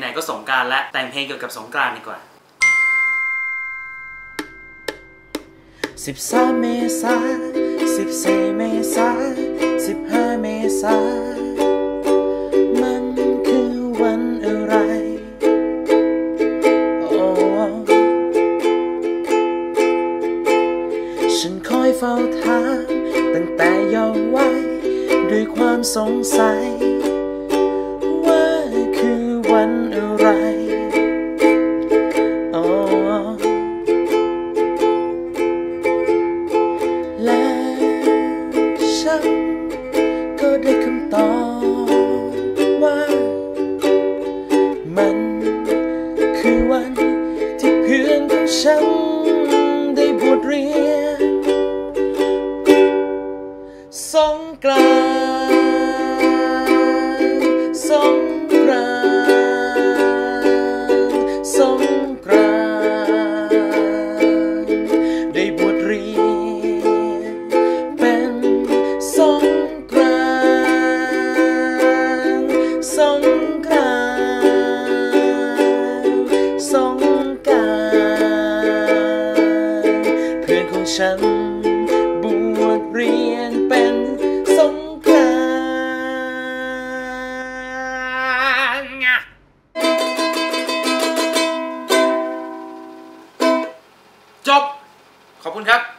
ไหนๆก็สงการและแต่งเพลงเกี่ยวกับสงกานต์ดีกว่า 13 เมษา14 เมษา15 เมษามันคือวันอะไร โอ้ฉันคอยเฝ้าถามตั้งแต่เยาว์วัยด้วยความสงสัย ที่เพื่อนของฉันได้บวชเรียนสงกราน ฉัน บวชเรียนเป็นสงกรานต์จบ ขอบคุณครับ